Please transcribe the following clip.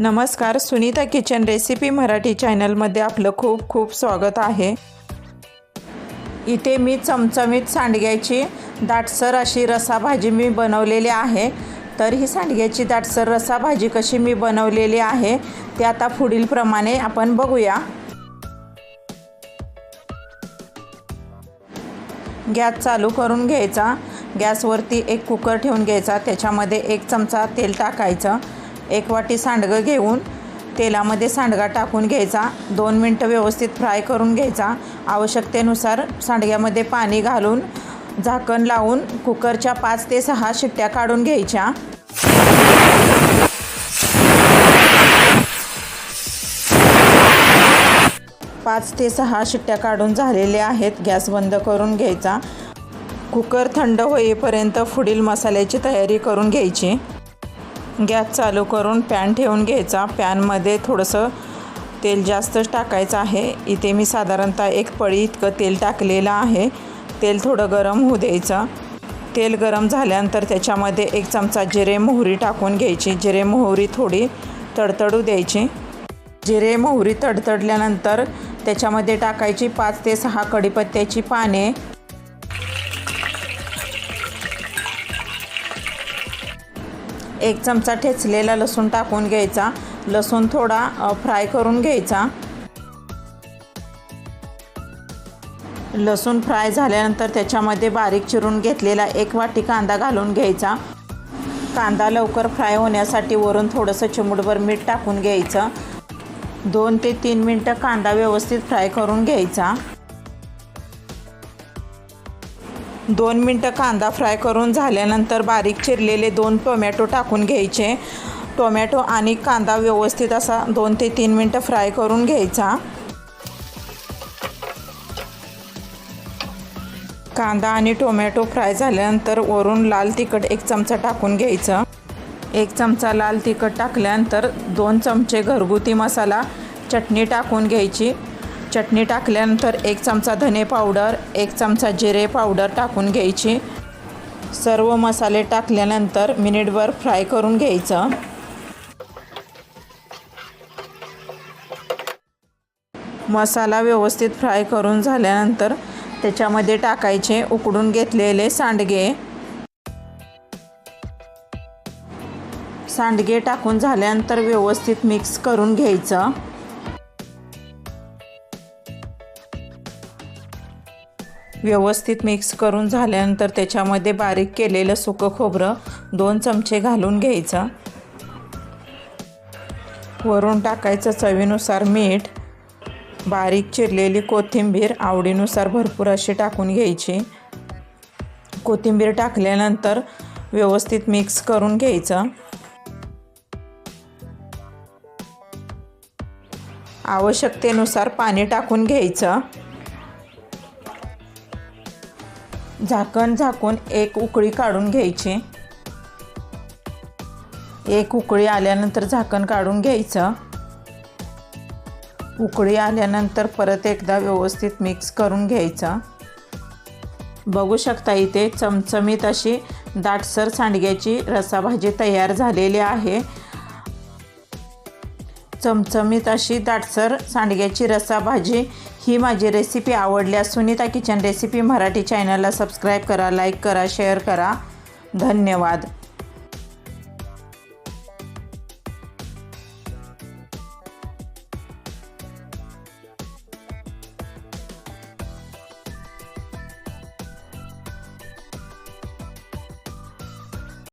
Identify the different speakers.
Speaker 1: नमस्कार Sunita kitchen recipe Marathi चॅनलमध्ये आपलं खूप खूप स्वागत आहे. इथे मी चमचमीत सांडग्याची दाटसर अशी रसाभाजी मी बनवलेली आहे. तर ही सांडग्याची दाटसर रसाभाजी कशी मी बनवलेली आहे ते आता पुढीलप्रमाणे आपण बघूया. गॅस चालू करून घ्यायचा. गॅसवरती एक कुकर ठेवून घ्यायचा. त्याच्यामध्ये एक चमचा तेल टाकायचं. एक वाटी सांडगं घेऊन तेलामध्ये सांडगा टाकून घ्यायचा. दोन मिनटं व्यवस्थित फ्राय करून घ्यायचा. आवश्यकतेनुसार सांडग्यामध्ये पाणी घालून झाकण लावून कुकरच्या पाच ते सहा शिट्ट्या काढून घ्यायच्या. पाच ते सहा शिट्ट्या काढून झालेल्या आहेत. गॅस बंद करून घ्यायचा. कुकर थंड होईपर्यंत पुढील मसाल्याची तयारी करून घ्यायची. गॅस चालू करून पॅन ठेवून घ्यायचा. पॅनमध्ये थोडंसं तेल जास्तच टाकायचं आहे. इथे मी साधारणतः एक पळी इतकं तेल टाकलेलं आहे. तेल थोडं गरम होऊ द्यायचं. तेल गरम झाल्यानंतर त्याच्यामध्ये एक चमचा जिरे मोहरी टाकून घ्यायची. जिरे मोहरी थोडी तडतडू द्यायची. जिरे मोहरी तडतडल्यानंतर त्याच्यामध्ये टाकायची पाच ते सहा कढीपत्त्याची पाने. एक चमचा ठेचलेला लसूण टाकून घ्यायचा. लसूण थोडा फ्राय करून घ्यायचा. लसूण फ्राय झाल्यानंतर त्याच्यामध्ये बारीक चिरून घेतलेला एक वाटी कांदा घालून घ्यायचा. कांदा लवकर फ्राय होण्यासाठी वरून थोडंसं चिमूटभर मीठ टाकून घ्यायचं. दोन ते तीन मिनटं कांदा व्यवस्थित फ्राय करून घ्यायचा. दोन मिनटं कांदा फ्राय करून झाल्यानंतर बारीक चिरलेले दोन टोमॅटो टाकून घ्यायचे. टोमॅटो आणि कांदा व्यवस्थित असा दोन ते तीन मिनटं फ्राय करून घ्यायचा. कांदा आणि टोमॅटो फ्राय झाल्यानंतर वरून लाल तिखट एक चमचा टाकून घ्यायचं. एक चमचा लाल तिखट टाकल्यानंतर दोन चमचे घरगुती मसाला चटणी टाकून घ्यायची. चटणी टाकल्यानंतर एक चमचा धने पावडर एक चमचा जिरे पावडर टाकून घ्यायची. सर्व मसाले टाकल्यानंतर मिनिटभर फ्राय करून घ्यायचं. मसाला व्यवस्थित फ्राय करून झाल्यानंतर त्याच्यामध्ये टाकायचे उकडून घेतलेले सांडगे. सांडगे टाकून झाल्यानंतर व्यवस्थित मिक्स करून घ्यायचं. व्यवस्थित मिक्स करून झाल्यानंतर त्याच्यामध्ये बारीक केलेलं सुकं खोबरं दोन चमचे घालून घ्यायचं. वरून टाकायचं चवीनुसार मीठ. बारीक चिरलेली कोथिंबीर आवडीनुसार भरपूर अशी टाकून घ्यायची. कोथिंबीर टाकल्यानंतर व्यवस्थित मिक्स करून घ्यायचं. आवश्यकतेनुसार पाणी टाकून घ्यायचं. झाकण झाकून एक उकळी काढून घ्यायची. एक उकळी आल्यानंतर झाकण काढून घ्यायचं. उकळी आल्यानंतर परत एकदा व्यवस्थित मिक्स करून घ्यायचं. बघू शकता इथे चमचमीत अशी दाटसर सांडग्याची रसाभाजी तयार झालेली आहे. चमचमीत अशी दाटसर सांडग्याची रसाभाजी ही माझी रेसिपी आवडल्यास सुनीता किचन रेसिपी मराठी चॅनलला सबस्क्राईब करा लाईक करा शेअर करा. धन्यवाद.